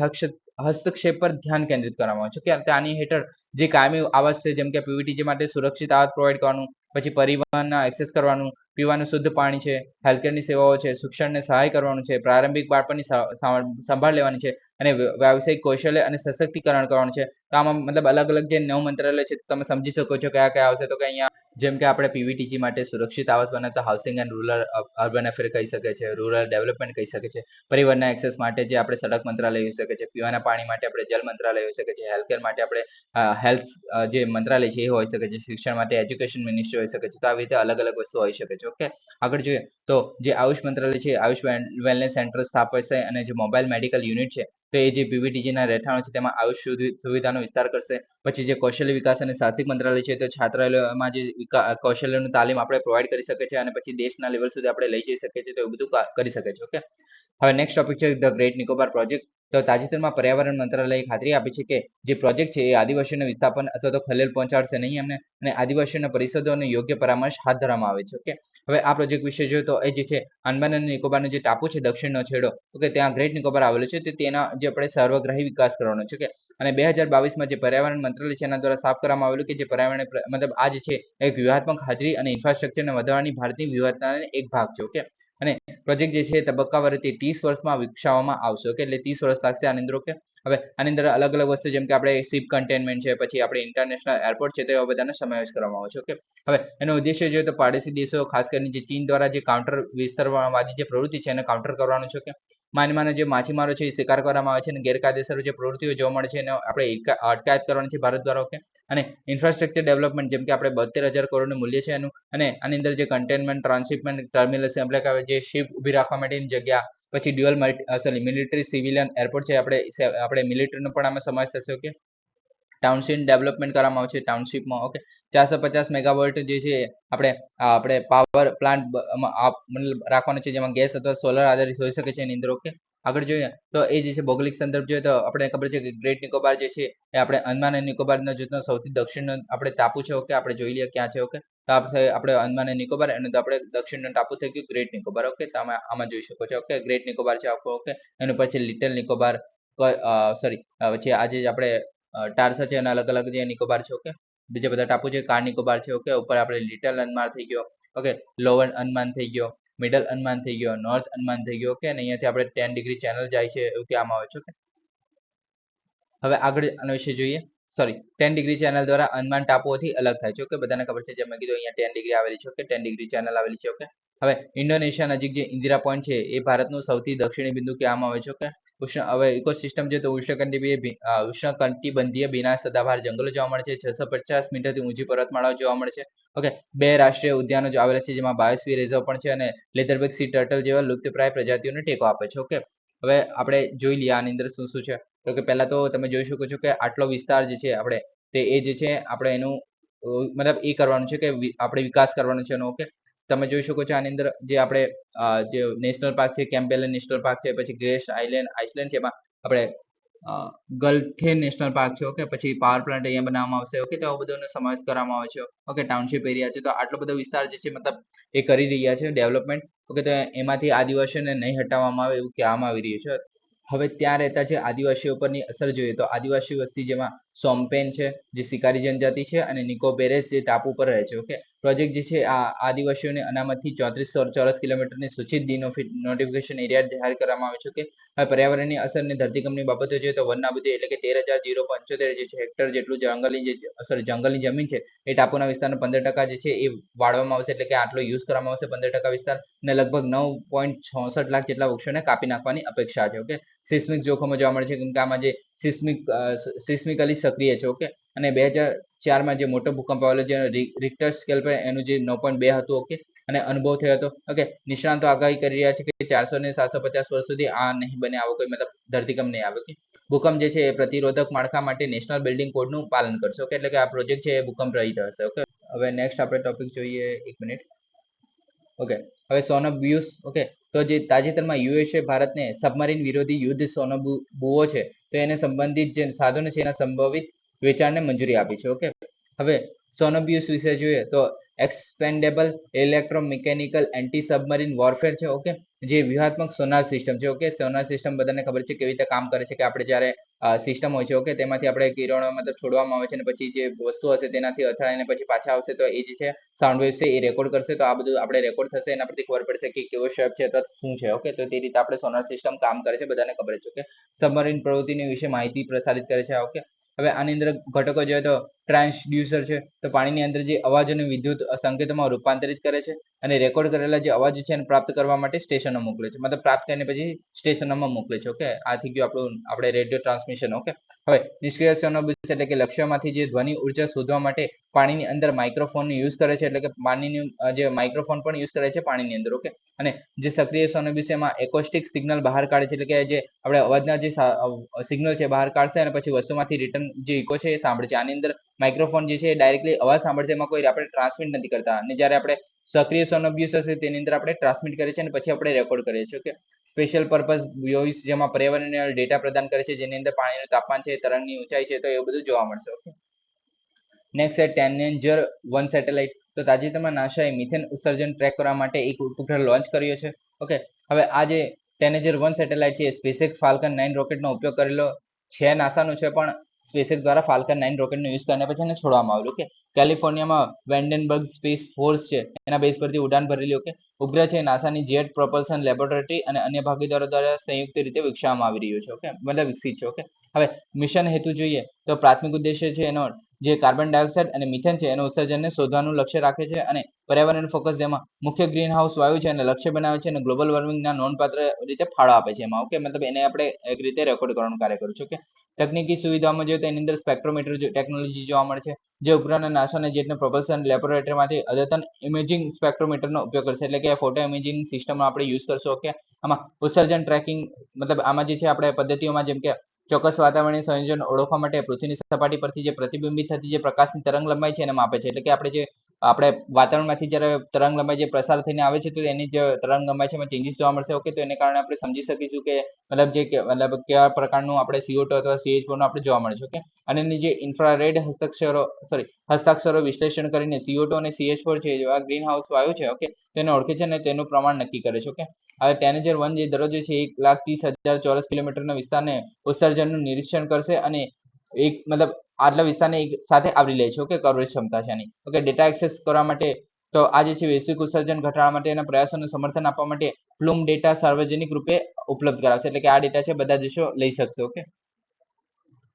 હસ્તક્ષેપ પર ધ્યાન કેન્દ્રિત કરવામાં આવે છે કે આની હેઠળ જે કાયમી આવાસ છે, જેમ કે પીવીટીજી માટે સુરક્ષિત આવાસ પ્રોવાઈડ કરવાનું પછી પરિવહનના એક્સેસ કરવાનું, પીવાનું શુદ્ધ પાણી છે હેલ્થકેરની સેવાઓ છે, શિક્ષણને સહાય કરવાનું છે, પ્રારંભિક બાળપણની સંભાળ લેવાની છે અને વ્ય- વ્યાવસાયિક કૌશલ્ય અને સશક્તિકરણ કરવાનું છે. તો આમાં મતલબ અલગ અલગ જે નવ મંત્રાલય છે તમે સમજી શકો છો કયા કયા આવશે, તો કે અહીંયા જેમ કે આપણે પીવીટીજી માટે સુરક્ષિત આવાસ બનાવતા housing and rural urban affair કહી શકે છે રૂરલ ડેવલપમેન્ટ કહી શકે છે, પરિવહનના એક્સેસ માટે જે આપણે સડક મંત્રાલય હોઈ શકે છે, પીવાના પાણી માટે આપણે જલ મંત્રાલય હોઈ શકે છે હેલ્થકેર માટે આપણે હેલ્થ જે મંત્રાલય છે એ હોઈ શકે છે, શિક્ષણ માટે એજ્યુકેશન મિનિસ્ટ્રી હોઈ શકે છે, તો આવી રીતે અલગ અલગ વસ્તુ હોઈ શકે છે ઓકે આગળ જોઈએ, તો જે આયુષ મંત્રાલય છે, આયુષ વેલનેસ સેન્ટર સ્થાપશે અને જે મોબાઈલ મેડિકલ યુનિટ છે, તો એ જે પીવીટીજીના રહેઠાણો છે, તેમાં આયુષ સુવિ- સુવિધાનો વિસ્તાર કરશે, પછી જે કૌશલ્ય વિકાસ અને સાહસિક મંત્રાલય છે, તો છાત્રાલયોમાં જે કૌશલ્યનું તાલીમ આપણે પ્રોવાઈડ કરી શકે છે અને પછી દેશના લેવલ સુધી આપણે લઈ જઈ શકીએ છીએ તો એવું બધું કરી શકે છે ઓકે હવે નેક્સ્ટ ટોપિક છે ધ ગ્રેટ નિકોબાર પ્રોજેક્ટ તો તાજેતરમાં પર્યાવરણ મંત્રાલયે ખાતરી આપી છે કે જે પ્રોજેક્ટ છે એ આદિવાસીઓને વિસ્થાપન અથવા તો ખલેલ પહોંચાડશે નહીં એમને અને આદિવાસીઓના પરિષદો અને યોગ્ય પરામર્શ હાથ ધરવામાં આવે છે ઓકે હવે આ પ્રોજેક્ટ વિશે જોઈએ તો એ જે છે આંદામાન અને નિકોબારનો જે ટાપુ છે દક્ષિણનો છેડો ઓકે ત્યાં ગ્રેટ નિકોબાર આવેલો છે તે તેના જે આપણે સર્વગ્રાહી વિકાસ કરવાનો છે કે અને બે હજાર બાવીસમાં જે પર્યાવરણ મંત્રાલય છે એના દ્વારા સાફ કરવામાં આવેલું કે જે પર્યાવરણ મતલબ આ જે છે, એક વ્યૂહાત્મક હાજરી અને ઇન્ફ્રાસ્ટ્રક્ચરને વધારવાની ભારતની વ્યૂહરચનાનો એક ભાગ છે, ઓકે? અને પ્રોજેક્ટ જે છે તબક્કાવાર રીતે ત્રીસ વર્ષમાં વિકસાવવામાં આવશે, ઓકે? એટલે ત્રીસ વર્ષ લાગશે આની અંદર, ઓકે? હવે આની અંદર અલગ અલગ વસ્તુ જેમ કે આપણે શિપ કન્ટેનમેન્ટ છે, પછી આપણે ઇન્ટરનેશનલ એરપોર્ટ છે, તો એવા બધાનો સમાવેશ કરવામાં આવે છે, ઓકે? હવે એનો ઉદ્દેશ્ય જોઈએ તો પાડોશી દેશો, ખાસ કરીને જે ચીન દ્વારા જે કાઉન્ટર વિસ્તારવાદી જે પ્રવૃત્તિ છે એને કાઉન્ટર કરવાનું છે, ઓકે? માનમાના જે માછીમારો છે એ શિકાર કરવામાં આવે છે અને ગેરકાયદેસર જે પ્રવૃત્તિઓ જોવા મળે છે એને આપણે અટકાયત કરવાની છે ભારત દ્વારા ઓકે? અને ઇન્ફ્રાસ્ટ્રક્ચર ડેવલપમેન્ટ જેમ કે આપણે બોતેર હજાર કરોડનું મૂલ્ય છે એનું અને આની અંદર જે કન્ટેનમેન્ટ ટ્રાન્સશિપમેન્ટ ટર્મિનલ છે કે હવે જે શિપ ઊભી રાખવા માટેની જગ્યા, પછી dual sorry military civilian airport છે, આપણે આપણે મિલિટરીનો પણ આમાં સમાવેશ થશે, ઓકે? ટાઉનશીપ ડેવલપમેન્ટ કરવામાં આવશે ટાઉનશીપમાં ઓકે ચારસો પચાસ મેગાવોલ્ટ જે છે, આપણે આપણે પાવર પ્લાન્ટ રાખવાનો છે, જેમાં ગેસ અથવા સોલર આધારિત હોઈ શકે છે એની અંદર ઓકે આગળ જોઈએ, તો એ જે છે, ભૌગોલિક સંદર્ભ જોઈએ, તો આપણે ખબર છે કે ગ્રેટ નિકોબાર જે છે, એ આપણે અંદમાન નિકોબારના જૂથનો સૌથી દક્ષિણનો આપણે ટાપુ છે ઓકે આપણે જોઈ લઈએ ક્યાં છે ઓકે તો આપણે અંદમાન અને નિકોબાર અને આપણે દક્ષિણનો ટાપુ થઈ ગયું ગ્રેટ નિકોબાર ઓકે તમે આમાં જોઈ શકો છો ઓકે ગ્રેટ નિકોબાર છે આપણો ઓકે એનું પછી લિટલ નિકોબાર સોરી પછી આજે આપણે ટારસા છે અને અલગ અલગ જે નિકોબાર છે, ઓકે? બીજા બધા ટાપુ છે, કાર નિકોબાર છે, ઓકે? ઉપર આપણે લિટલ અંદમાન થઈ ગયો, ઓકે? લોવર અંદમાન થઈ ગયો, મિડલ અંદમાન થઈ ગયો, નોર્થ અંદમાન થઈ ગયો, ઓકે? અને અહીંયાથી આપણે ટેન ડિગ્રી ચેનલ જાય છે, એવું કહેવામાં આવે છે, ઓકે? હવે આગળ આના વિશે જોઈએ. સોરી ટેન ડિગ્રી ચેનલ દ્વારા અંદમાન ટાપુઓથી અલગ થાય છે, ઓકે? બધાને ખબર છે, જેમ મેં કીધું, અહીંયા ટેન ડિગ્રી આવેલી છે, ઓકે? ટેન ડિગ્રી ચેનલ આવેલી છે, ઓકે? હવે ઇન્ડોનેશિયા નજીક જે ઇન્દિરા પોઈન્ટ છે, એ ભારતનું સૌથી દક્ષિણી બિંદુ કહેવામાં આવે છે, ઓકે? ઉષ્ણ હવે ઇકોસિસ્ટમ છે તો અ, ઉષ્ણકટિબંધીય ભીના સદાબહાર જંગલો જોવા મળે છે. છસો પચાસ મીટરથી ઊંચી પર્વતમાળાઓ જોવા મળે છે. ઓકે બે રાષ્ટ્રીય ઉદ્યાનો જો આવેલા છે જેમાં બાયોસ્ફિયર રિઝર્વ પણ છે અને લેધરબેક સી ટર્ટલ જેવા લુપ્તપ્રાય પ્રજાતિઓને ટેકો આપે છે. ઓકે હવે આપણે જોઈ લઈએ આની અંદર શું શું છે. તો કે પહેલા તો તમે જોઈ શકો છો કે આટલો વિસ્તાર જે છે આપણે તે એ જે છે આપણે એનું મતલબ એ કરવાનું છે કે આપણે વિકાસ કરવાનો છે એનો ઓકે. તમે જોઈ શકો છો આની અંદર જે આપણે જે નેશનલ પાર્ક છે કેમ્પેલન નેશનલ પાર્ક છે, પછી ગ્રેસ આઇલેન્ડ, આઇસલેન્ડ છે, એમાં આપણે ગલ્ફેન નેશનલ પાર્ક છે, ઓકે, પછી પાવર પ્લાન્ટ અહીંયા બનાવવામાં આવશે, ઓકે, તો આવું બધુંનો સમાવેશ કરવામાં આવે છે, ઓકે, ટાઉનશીપ એરિયા છે, તો આટલો બધો વિસ્તાર જે છે, મતલબ એ કરી રહ્યા છે ડેવલપમેન્ટ, ઓકે, તો એમાંથી આદિવાસીઓને નહીં હટાવવામાં આવે એવું કહેવામાં આવી રહ્યું છે. હવે ત્યાં રહેતા જે આદિવાસીઓ પરની અસર જોઈએ, તો આદિવાસી વસ્તી જેમાં સોમ્પેન છે, જે શિકારી જનજાતિ છે અને નિકોબેરેસ જે ટાપુ પર રહે છે ઓકે પ્રોજેક્ટ જે છે, આ આદિવાસીઓને અનામતથી ચોત્રીસ ચોરસ કિલોમીટરની સૂચિત નોટિફિકેશન એરિયા જાહેર કરવામાં આવે છે કે હવે પર્યાવરણની અસર અને ધરતીકંપની બાબતો જોઈએ તો વનનાબૂદી એટલે કે તેર હજાર જીરો પંચોતેર જે છે, હેક્ટર જેટલું જંગલની જે સોરી જંગલની જમીન છે, એ ટાપુના વિસ્તારનો પંદર ટકા જે છે, એ વાળવામાં આવશે, એટલે કે આટલો યુઝ કરવામાં આવશે પંદર ટકા વિસ્તાર અને લગભગ નવ પોઈન્ટ છોસઠ લાખ જેટલા વૃક્ષોને કાપી નાખવાની અપેક્ષા છે ઓકે સિસ્મિક જોખમો જોવા મળે છે, કેમ કે આમાં જે સિસ્મિક સિસ્મિકલી સક્રિય છે, ઓકે? અને બે હજાર ચારમાં જે મોટો ભૂકંપ આવેલો જે રિક્ટર સ્કેલ પર એનું જે નવ પોઈન્ટ બે હતું, ઓકે? અને અનુભવ થયો હતો, ઓકે? નિષ્ણાંતો આગાહી કરી રહ્યા છે કે ચારસો ને સાતસો પચાસ વર્ષ સુધી આ નહીં બને, આવો કોઈ મતલબ ધરતીકંપ નહીં આવે કે ભૂકંપ જે છે એ પ્રતિરોધક માળખા માટે નેશનલ બિલ્ડિંગ કોડનું પાલન કરશે, ઓકે? એટલે કે આ પ્રોજેક્ટ છે એ ભૂકંપ રહિત હશે, ઓકે? હવે નેક્સ્ટ આપણે ટોપિક જોઈએ એક મિનિટ, ઓકે? હવે સોનોબ્યુસ ઓકે? તો જે તાજેતરમાં યુએસએ ભારતને સબમરીન વિરોધી યુદ્ધ સોનોબુઓ છે તો એને સંબંધિત જે સાધનો છે, એના સંભવિત વેચાણને મંજૂરી આપી છે ઓકે હવે સોનોબ્યુસ વિશે જોઈએ તો expendable electromechanical anti submarine warfare છે ઓકે જે વ્યૂહાત્મક સોનાર સિસ્ટમ છે ઓકે સોનાર સિસ્ટમ બધાને ખબર છે કેવી રીતે કામ કરે છે કે આપણે જ્યારે સિસ્ટમ હોય છે. ઓકે તેમાંથી આપણે કિરણો મતલબ છોડવામાં આવે છે અને પછી જે વસ્તુ હશે તેનાથી અથડાઈને પછી પાછા આવશે તો એ જે છે સાઉન્ડ વેવ છે એ રેકોર્ડ કરશે. તો આ બધું આપણે રેકોર્ડ થશે, એના પરથી ખબર પડશે કે કેવો શેપ છે અથવા શું છે. ઓકે તો તે રીતે આપણે સોનાર સિસ્ટમ કામ કરે છે, બધાને ખબર છે. ઓકે સબમરીન પ્રવૃત્તિની વિશે માહિતી પ્રસારિત કરે છે. ઓકે હવે આની અંદર ઘટકો જોઈએ તો ટ્રાન્સડ્યુસર છે, તો પાણીની અંદર જે અવાજ અને વિદ્યુત સંકેતોમાં રૂપાંતરિત કરે છે. અને રેકોર્ડ કરેલા જે અવાજ છે એને પ્રાપ્ત કરવા માટે સ્ટેશનો મોકલે છે. મતલબ પ્રાપ્ત કરીને પછી સ્ટેશનોમાં મોકલે છે. ઓકે? આ થઈ ગયું આપણું, આપણે રેડિયો ટ્રાન્સમિશન ઓકે? હવે નિષ્ક્રિય સોનોબિસ એટલે કે લક્ષ્યમાંથી જે ધ્વનિ ઊર્જા શોધવા માટે પાણીની અંદર માઇક્રોફોનનો યુઝ કરે છે એટલે કે પાણીની જે માઇક્રોફોન પણ યુઝ કરે છે પાણીની અંદર, ઓકે? અને જે સક્રિય સોનોબિસ એમાં એકોસ્ટિક સિગ્નલ બહાર કાઢે છે એટલે કે જે આપણે અવાજના જે સિગ્નલ છે બહાર કાઢશે અને પછી વસ્તુમાંથી રિટર્ન જે ઇકો છે એ સાંભળે છે. આની અંદર માઇક્રોફોન જે છે ડાયરેક્ટલી અવાજ સાંભળશે, એમાં કોઈ આપણે ટ્રાન્સમિટ નથી કરતા. અને જ્યારે આપણે સક્રિય સોનોબ્યુસ હશે તેની અંદર આપણે ટ્રાન્સમિટ કરીએ છીએ અને પછી આપણે રેકોર્ડ કરીએ છીએ ઓકે સ્પેશિયલ પર્પઝ વોઇસ જેમાં પર્યાવરણીય ડેટા પ્રદાન કરે છે, જેની અંદર પાણીનું તાપમાન છે, તરંગની ઊંચાઈ છે, તો એ બધું જોવા મળશે ઓકે નેક્સ્ટ છે ટેનેન્જર વન સેટેલાઇટ તો તાજેતરમાં નાસાએ મિથેન ઉત્સર્જન ટ્રેક કરવા માટે એક ઉપગ્રહ લોન્ચ કર્યો છે ઓકે હવે આ જે ટેનેજર વન સેટેલાઇટ છે સ્પેસિક ફાલ્કન નાઇન રોકેટનો ઉપયોગ કરેલો છે, નાસાનો છે, પણ સ્પેસએક્સ દ્વારા ફાલ્કન નાઇન રોકેટનો યુઝ કરીને પછી એને છોડવામાં આવ્યું ઓકે કેલિફોર્નિયામાં વેન્ડનબર્ગ સ્પેસ ફોર્સ છે, એના બેઝ પરથી ઉડાન ભરેલી ઓકે ઉપગ્રહ છે, નાસાની જેટ પ્રોપલ્સન લેબોરેટરી અને અન્ય ભાગીદારો દ્વારા સંયુક્ત રીતે વિકસાવવામાં આવી રહ્યું છે ઓકે મતલબ વિકસિત છે ઓકે હવે મિશન હેતુ જોઈએ તો પ્રાથમિક ઉદ્દેશ્ય છે એનો જે કાર્બન ડાયોક્સાઇડ અને મિથેન છે, એનું ઉત્સર્જનને શોધવાનું લક્ષ્ય રાખે છે અને પર્યાવરણ ફોકસ જેમાં મુખ્ય ગ્રીન હાઉસ વાયુ છે અને લક્ષ્ય બનાવે છે અને ગ્લોબલ વોર્મિંગના નોંધપાત્ર રીતે ફાળો આપે છે એમાં. ઓકે મતલબ એને આપણે એક રીતે રેકોર્ડ કરવાનું કાર્ય કર્યું છે. કે તકનીકી સુવિધાઓમાં જોઈએ તો એની અંદર સ્પેક્ટ્રોમીટર ટેકનોલોજી જોવા મળે છે, જે ઉપગ્રહના નાસા અને જેટના પ્રપલ્સન લેબોરેટરીમાંથી અદ્યતન ઇમેજિંગ સ્પેક્ટ્રોમીટરનો ઉપયોગ કરશે. એટલે કે ફોટો ઇમેજિંગ સિસ્ટમ આપણે યુઝ કરશો. કે આમાં ઉત્સર્જન ટ્રેકિંગ મતલબ આમાં જે છે, આપણે પદ્ધતિઓમાં જેમ કે ચોક્કસ વાતાવરણીય સંયોજન ઓળખવા માટે પૃથ્વીની સપાટી પરથી જે પ્રતિબિંબિત થતી જે પ્રકાશની તરંગ લંબાઈ છે એને માપે છે. એટલે કે આપણે જે, આપણે વાતાવરણમાંથી જ્યારે તરંગ લંબાઈ જે પ્રસાર થઈને આવે છે, તો એની જે તરંગ લંબાઈ છે એમાં ચેન્જીસ જોવા મળશે. ઓકે, તો એને કારણે આપણે સમજી શકીશું કે મતલબ જે મતલબ કેવા પ્રકારનું આપણે CO2 અથવા સીએચનું આપણે જોવા મળે છે. ઓકે, અને એની જે ઇન્ફ્રારેડ હસ્તાક્ષરો સોરી હસ્તાક્ષરો વિશ્લેષણ કરીને CO2 અને સીએચ ફોર છે, જેવા ગ્રીન હાઉસ વાયુ છે, ઓકે તેને ઓળખે છે અને તેનું પ્રમાણ નક્કી કરે છે. ઓકે, હવે ટેનેજર વન જે દરરોજ છે, એક લાખ ત્રીસ હજાર ચોરસ કિલોમીટરના વિસ્તારને ઉત્સર્જનનું નિરીક્ષણ કરશે અને એક મતલબ આટલા વિસ્તારને એક સાથે આવરી લે છે. ઓકે, કવરેજ ક્ષમતા છે આની. ઓકે, ડેટા એક્સેસ કરવા માટે તો આ જે છે વૈશ્વિક ઉત્સર્જન ઘટાડવા માટેના પ્રયાસોનું સમર્થન આપવા માટે પ્લુમ ડેટા સાર્વજનિક રૂપે ઉપલબ્ધ કરાવશે એટલે કે આ ડેટા છે, બધા દેશો લઈ શકશે. ઓકે?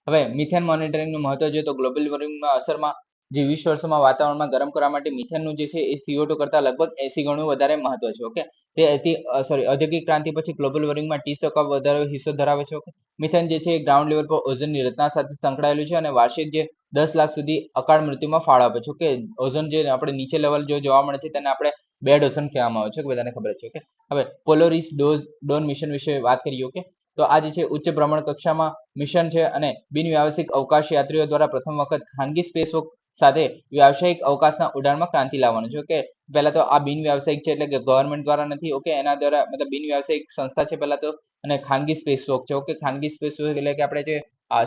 હવે મિથેન મોનિટરિંગનું મહત્વ જોઈએ તો ગ્લોબલ વોર્મિંગના અસરમાં જે વીસ વર્ષોમાં વાતાવરણમાં ગરમ કરવા માટે મિથેનનું જે છે એ CO2 કરતાં લગભગ એસી ગણું વધારે મહત્વ છે. ઓકે? તે સોરી ઔદ્યોગિક ક્રાંતિ પછી ગ્લોબલ વોર્મિંગમાં ત્રીસ ટકા વધારે હિસ્સો ધરાવે છે. મિથેન જે છે એ ગ્રાઉન્ડ લેવલ પર ઓઝોનની રચના સાથે સંકળાયેલું છે અને વાર્ષિક જે દસ લાખ સુધી અકાળ મૃત્યુમાં ફાળો આપે છે. ઓકે. ઓઝોન જે આપણે નીચે લેવલ જો જોવા મળે છે તેને આપણે બેડ ઓઝોન કહેવામાં આવે છે. બધાને ખબર છે. ઓકે. હવે પોલોરિસ ડોઝ, ડોન મિશન વિશે વાત કરીએ. ઓકે. તો આ જે છે ઉચ્ચ ભ્રમણ કક્ષામાં મિશન છે અને બિન વ્યાવસાયિક અવકાશ યાત્રીઓ દ્વારા પ્રથમ વખત ખાનગી સ્પેસ સાથે વ્યવસાયિક અવકાશના ઉડાણમાં ક્રાંતિ લાવવાનું. છે કે પહેલા તો આ બિન વ્યવસાયિક છે એટલે કે ગવર્મેન્ટ દ્વારા નથી. ઓકે, એના દ્વારા મતલબ બિન વ્યવસાયિક સંસ્થા છે પહેલા તો અને ખાનગી સ્પેસ વોક છે. ઓકે, ખાનગી સ્પેસ વોક એટલે કે આપણે જે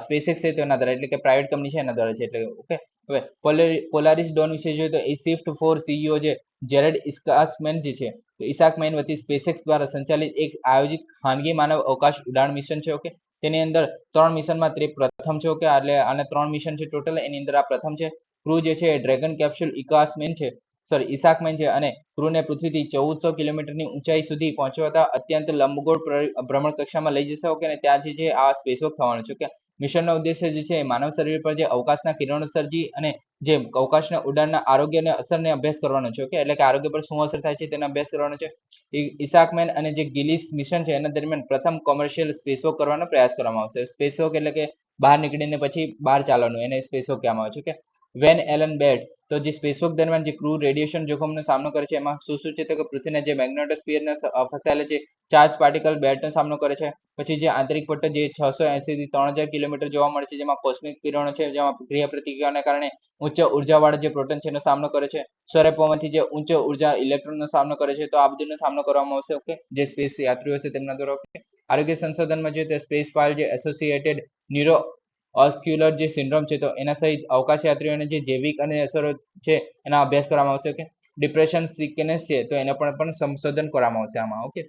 સ્પેસએક્સ છે તેના દ્વારા એટલે કે પ્રાઇવેટ કંપની છે એના દ્વારા છે એટલે ઓકે. હવે પોલારિસ ડોન વિશે જોઈએ તો એ શિફ્ટ ફોર સીઈઓ જે જેરેડ ઇસ્કાસમેન જે છે, તો ઇસાકમેન વતી સ્પેસએક્સ દ્વારા સંચાલિત એક આયોજિત ખાનગી માનવ અવકાશ ઉડાણ મિશન છે. ઓકે, તેની અંદર ત્રણ મિશનમાં તે પ્રથમ છે. ઓકે, એટલે આને ત્રણ મિશન છે ટોટલ. એની અંદર આ પ્રથમ છે ક્રૂ જે છે ડ્રેગન કેપ્સ્યુલ ઇકાસમેન છે સોરી ઇસાકમેન છે અને ક્રૂને પૃથ્વીથી ચૌદસો કિલોમીટરની ઊંચાઈ સુધી પહોંચવાતા અત્યંત લંબગોળ ભ્રમણ કક્ષામાં લઈ જશે. ઓકે, અને ત્યાં જે છે આ સ્પેસવોક થવાનું છે. ઓકે મિશનનો ઉદ્દેશ્ય જે છે માનવ શરીર પર જે અવકાશના કિરણોત્સર્જી અને જે અવકાશના ઉડાનના આરોગ્ય અને અસરને અભ્યાસ કરવાનો છે. ઓકે, એટલે કે આરોગ્ય પર શું અસર થાય છે તેનો અભ્યાસ કરવાનો છે. ઇસાકમેન અને જે ગિલિસ મિશન છે એના દરમિયાન પ્રથમ કોમર્શિયલ સ્પેસવોક કરવાનો પ્રયાસ કરવામાં આવશે. સ્પેસવોક એટલે કે બહાર નીકળીને પછી બહાર ચાલવાનું, એને સ્પેસવોક કહેવામાં આવે છે. કે વેન એલન બેડ. તો જે સ્પેસવોક દરમિયાન જે ક્રૂ રેડિયેશન જોખમનો સામનો કરે છે, એમાં શું શું કે પૃથ્વીના જે મેગ્નેટોસ્ફિયરના ફસાયેલા જે ચાર્જ પાર્ટિકલ બેલ્ટનો સામનો કરે છે. પછી જે આંતરિક પટ્ટો જે છસો એસી થી ત્રણ હજાર કિલોમીટર જોવા મળે છે, જેમાં કોસ્મિક કિરણો છે, જેમાં ક્રિયા પ્રતિક્રિયાના કારણે ઉચ્ચ ઉર્જાવાળા જે પ્રોટોન છે, એનો સામનો કરે છે. સૌરપવનથી જે ઉચ્ચ ઊર્જા ઇલેક્ટ્રોનનો સામનો કરે છે, તો આ બધુંનો સામનો કરવામાં આવશે, ઓકે? જે સ્પેસ યાત્રીઓ છે, તેમના દ્વારા આરોગ્ય સંશોધનમાં જોઈએ તો સ્પેસ ફાઇલ જે એસોસિએટેડ ન્યુરો ઓસ્ક્યુલર જે સિન્ડ્રોમ છે, તો એના સહિત અવકાશ યાત્રીઓને જે જૈવિક અને અસરો છે, એના અભ્યાસ કરવામાં આવશે ઓકે ડિપ્રેશન સિકનેસ છે, તો એને પણ પણ સંશોધન કરવામાં આવશે આમાં ઓકે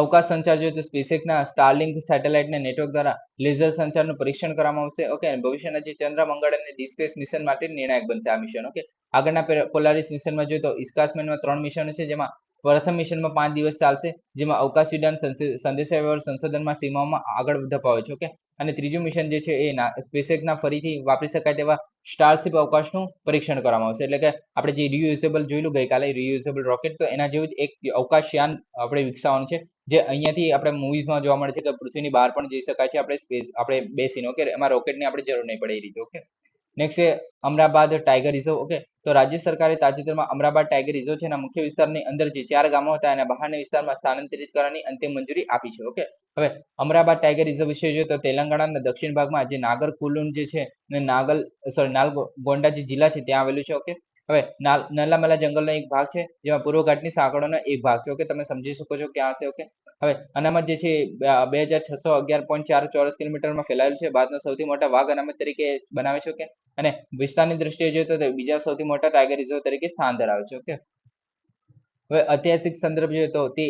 અવકાશ સંચાર જોઈએ તો સ્પેસએક્સના સ્ટારલિંક સેટેલાઇટને નેટવર્ક દ્વારા લેઝર સંચારનું પરીક્ષણ કરવામાં આવશે ઓકે ભવિષ્યના જે ચંદ્ર, મંગળ અને ડિસ્પેસ મિશન માટે નિર્ણાયક બનશે આ મિશન ઓકે આગળના પોલારિસ મિશનમાં જોઈએ તો ઇસ્કાસમેનમાં ત્રણ મિશનો છે, જેમાં પ્રથમ મિશનમાં પાંચ દિવસ ચાલશે, જેમાં અવકાશ વિજ્ઞાન સંદેશાવ્યવહાર સંશોધનમાં સીમાઓમાં આગળ ધપાવે છે ઓકે અને ત્રીજું મિશન જે છે એ સ્પેસએક્સના ફરીથી વાપરી શકાય તેવા સ્ટારશિપ અવકાશનું પરીક્ષણ કરવામાં આવશે. એટલે કે આપણે જે રિયુઝેબલ જોયેલું ગઈકાલે રિયુઝેબલ રોકેટ તો એના જેવું જ એક અવકાશયાન આપણે વિકસાવવાનું છે, જે અહીંયાથી આપણે મૂવીઝમાં જોવા મળે છે કે પૃથ્વીની બહાર પણ જઈ શકાય છે, આપણે સ્પેસ આપણે બેસીને ઓકે એમાં રોકેટની આપણે જરૂર નહીં પડે એ રીતે ઓકે નેક્સ્ટ છે અમરાબાદ ટાઈગર રિઝર્વ ઓકે તો રાજ્ય સરકારે તાજેતરમાં અમરાબાદ ટાઈગર રિઝર્વ છે મુખ્ય વિસ્તારની અંદર જે ચાર ગામો હતા એના બહારના વિસ્તારમાં સ્થાનાંતરિત કરવાની અંતિમ મંજૂરી આપી છે. ઓકે હવે અમરાબાદ ટાઈગર રિઝર્વ વિશે જોઈએ તો તેલંગાણાના દક્ષિણ ભાગમાં જે નાગર કુલુન જે છે અને નાગલ સોરી નાલગોંડા જે જિલ્લા છે ત્યાં આવેલું છે. ઓકે હવે નલ્લામલા જંગલનો એક ભાગ છે, જેમાં પૂર્વ ઘાટની સાંકળોનો એક ભાગ છે. ઓકે તમે સમજી શકો છો ક્યાં છે? ઓકે હવે અનામત જે છે બે હજાર છસો અગિયાર પોઈન્ટ ચાર ચોરસ કિલોમીટરમાં ફેલાયેલું છે. ભારતનો સૌથી મોટા વાઘ અનામત તરીકે બનાવે છે ઓકે અને વિસ્તારની દ્રષ્ટિએ જોઈએ તો બીજા સૌથી મોટા ટાઈગર રિઝર્વ તરીકે સ્થાન ધરાવે છે ઓકે હવે ઐતિહાસિક સંદર્ભ જોઈએ તો તે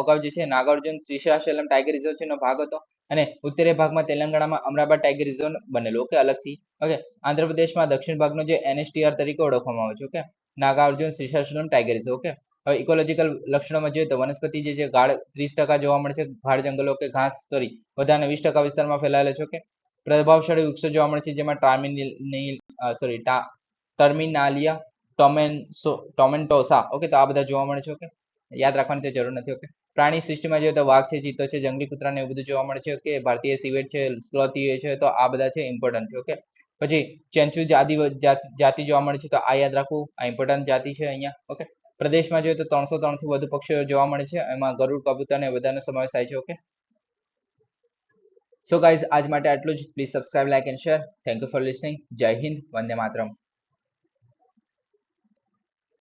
અગાઉ જે છે, નાગાર્જુન શ્રીશાસલમ ટાઈગર રિઝર્વ છે એનો ભાગ હતો અને ઉત્તરીય ભાગમાં તેલંગાણામાં અમરાબાદ ટાઈગર રિઝર્વ બનેલો ઓકે અલગથી ઓકે આંધ્રપ્રદેશમાં દક્ષિણ ભાગનો જે એનએસટીઆર તરીકે ઓળખવામાં આવે છે okay Nagarjun Srisailam tiger reserve okay હવે ઇકોલોજીકલ લક્ષણોમાં જોઈએ તો વનસ્પતિ જે છે, ગાઢ ત્રીસ ટકા જોવા મળે છે, ગાઢ જંગલો કે ઘાસ સોરી વધારે વીસ ટકા વિસ્તારમાં ફેલાયેલો છે કે પ્રભાવશાળી વૃક્ષો જોવા મળે છે, જેમાં ટાર્મિની સોરી ટર્મિનાલિયા ટોમેન્સો ટોમેન્ટોસા ઓકે તો આ બધા જોવા મળે છે ઓકે યાદ રાખવાની જરૂર નથી ઓકે પ્રાણી સૃષ્ટિમાં જોઈએ તો વાઘ છે, ચિત્તો છે, જંગલી કૂતરાને એવું બધું જોવા મળે છે ઓકે ભારતીય સિવેટ છે, સ્લોથ છે, તો આ બધા છે ઇમ્પોર્ટન્ટ છે ઓકે પછી ચેન્ચુ જાતિ જાતિ જોવા મળે છે, તો આ યાદ રાખવું, આ ઇમ્પોર્ટન્ટ જાતિ છે અહીંયા ઓકે પ્રદેશમાં જોઈએ તો ત્રણસો ત્રણથી વધુ પક્ષીઓ જોવા મળે છે. એમાં ગરુડ, કબૂતર અને બધાનો સમાવેશ થાય છે ઓકે સો ગાઈઝ આજ માટે આટલું જ. Please subscribe like and share thank you for listening Jai Hind, Vande Mataram.